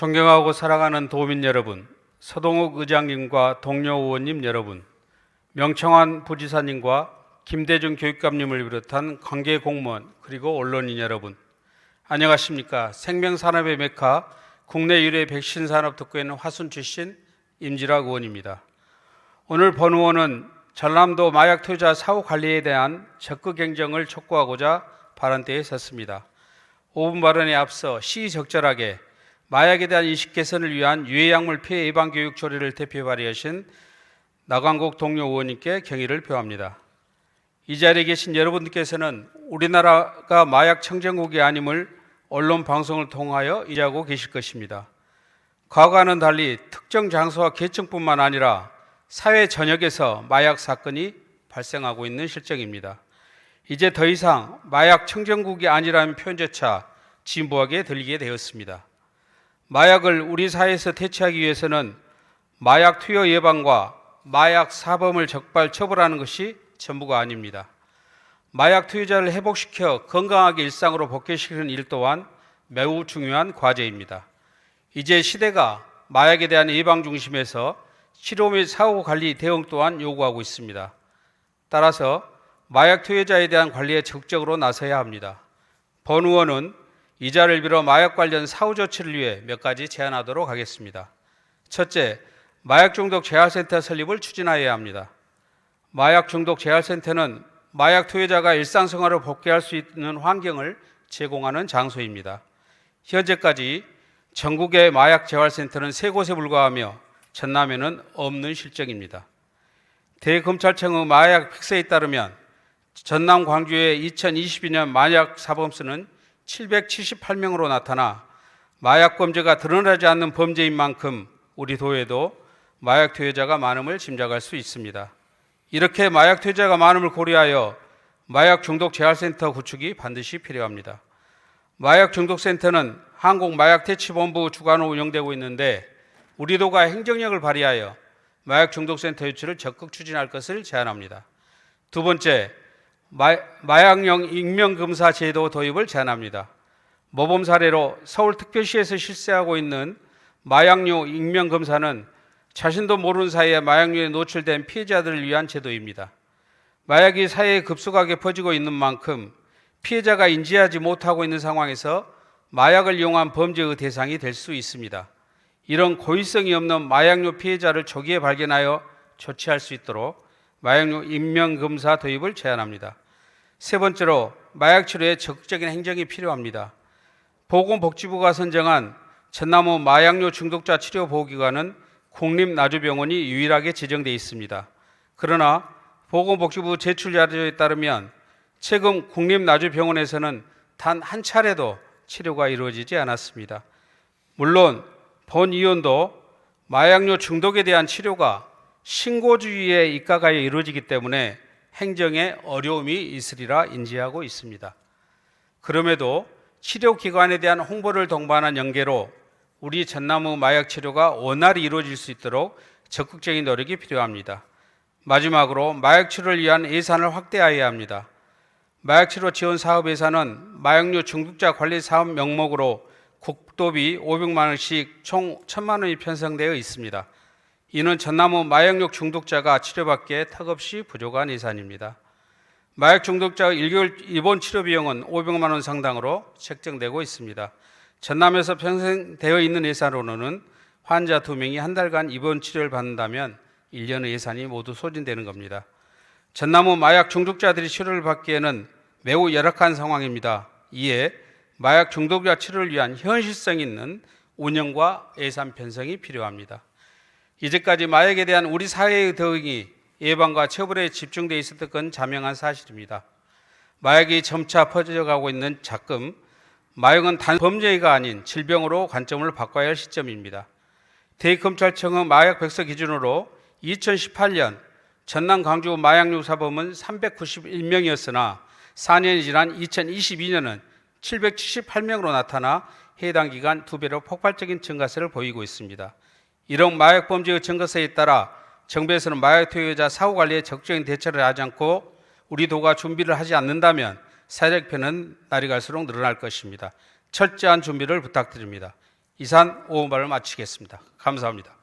존경하고 사랑하는 도민 여러분, 서동욱 의장님과 동료 의원님 여러분, 명청환 부지사님과 김대중 교육감님을 비롯한 관계 공무원 그리고 언론인 여러분, 안녕하십니까? 생명산업의 메카 국내 유례 백신 산업 특구에는 화순 출신 임지락 의원입니다. 오늘 본 의원은 전남도 마약 투자 사후 관리에 대한 적극 경쟁을 촉구하고자 발언대에 섰습니다. 5분 발언에 앞서 시적절하게 마약에 대한 인식 개선을 위한 유해약물 피해 예방 교육 조례를 대표 발의하신 나광국 동료 의원님께 경의를 표합니다. 이 자리에 계신 여러분들께서는 우리나라가 마약 청정국이 아님을 언론 방송을 통하여 이해하고 계실 것입니다. 과거와는 달리 특정 장소와 계층뿐만 아니라 사회 전역에서 마약 사건이 발생하고 있는 실정입니다. 이제 더 이상 마약 청정국이 아니라는 표현조차 진부하게 들리게 되었습니다. 마약을 우리 사회에서 대체하기 위해서는 마약 투여 예방과 마약 사범을 적발 처벌하는 것이 전부가 아닙니다. 마약 투여자를 회복시켜 건강하게 일상으로 복귀시키는 일 또한 매우 중요한 과제입니다. 이제 시대가 마약에 대한 예방 중심에서 치료 및 사후 관리 대응 또한 요구하고 있습니다. 따라서 마약 투여자에 대한 관리에 적극적으로 나서야 합니다. 본 의원은 이 자를 빌어 마약 관련 사후 조치를 위해 몇 가지 제안하도록 하겠습니다. 첫째, 마약 중독 재활센터 설립을 추진하여야 합니다. 마약 중독 재활센터는 마약 투여자가 일상생활을 복귀할 수 있는 환경을 제공하는 장소입니다. 현재까지 전국의 마약 재활센터는 세 곳에 불과하며 전남에는 없는 실정입니다. 대검찰청의 마약 픽스에 따르면 전남 광주의 2022년 마약 사범수는 778명으로 나타나 마약 범죄가 드러나지 않는 범죄인 만큼 우리 도에도 마약 투여자가 많음을 짐작할 수 있습니다. 이렇게 마약 투여자가 많음을 고려하여 마약 중독 재활센터 구축이 반드시 필요합니다. 마약 중독 센터는 한국 마약대치본부 주관으로 운영되고 있는데 우리 도가 행정력을 발휘하여 마약 중독 센터 유치를 적극 추진할 것을 제안합니다. 두 번째, 마, 마약용 익명검사 제도 도입을 제안합니다. 모범 사례로 서울특별시에서 실시하고 있는 마약류 익명검사는 자신도 모르는 사이에 마약류에 노출된 피해자들을 위한 제도입니다. 마약이 사회에 급속하게 퍼지고 있는 만큼 피해자가 인지하지 못하고 있는 상황에서 마약을 이용한 범죄의 대상이 될 수 있습니다. 이런 고의성이 없는 마약류 피해자를 초기에 발견하여 조치할 수 있도록 마약류 인명검사 도입을 제안합니다. 세 번째로 마약 치료에 적극적인 행정이 필요합니다. 보건복지부가 선정한 전남호 마약류 중독자 치료 보호기관은 국립나주병원이 유일하게 지정돼 있습니다. 그러나 보건복지부 제출 자료에 따르면 최근 국립나주병원에서는 단 한 차례도 치료가 이루어지지 않았습니다. 물론 본 의원도 마약류 중독에 대한 치료가 신고주의에 입각하여 이루어지기 때문에 행정에 어려움이 있으리라 인지하고 있습니다. 그럼에도 치료 기관에 대한 홍보를 동반한 연계로 우리 전남의 마약 치료가 원활히 이루어질 수 있도록 적극적인 노력이 필요합니다. 마지막으로 마약 치료를 위한 예산을 확대하여야 합니다. 마약 치료 지원 사업 예산은 마약류 중독자 관리 사업 명목으로 국도비 500만 원씩 총 1000만 원이 편성되어 있습니다. 이는 전남의 마약류 중독자가 치료받기에 턱없이 부족한 예산입니다. 마약 중독자 1개월 입원 치료 비용은 500만 원 상당으로 책정되고 있습니다. 전남에서 편성되어 있는 예산으로는 환자 2명이 한 달간 입원 치료를 받는다면 1년의 예산이 모두 소진되는 겁니다. 전남의 마약 중독자들이 치료를 받기에는 매우 열악한 상황입니다. 이에 마약 중독자 치료를 위한 현실성 있는 운영과 예산 편성이 필요합니다. 이제까지 마약에 대한 우리 사회의 대응이 예방과 처벌에 집중되어 있었던 건 자명한 사실입니다. 마약이 점차 퍼져가고 있는 작금, 마약은 단 범죄가 아닌 질병으로 관점을 바꿔야 할 시점입니다. 대검찰청은 마약 백서 기준으로 2018년 전남 광주 마약류 사범은 391명이었으나 4년이 지난 2022년은 778명으로 나타나 해당 기간 두 배로 폭발적인 증가세를 보이고 있습니다. 이런 마약 범죄의 증가세에 따라 정부에서는 마약 투여자 사후 관리에 적극적인 대처를 하지 않고 우리 도가 준비를 하지 않는다면 편은 날이 갈수록 늘어날 것입니다. 철저한 준비를 부탁드립니다. 이산 오후말을 마치겠습니다. 감사합니다.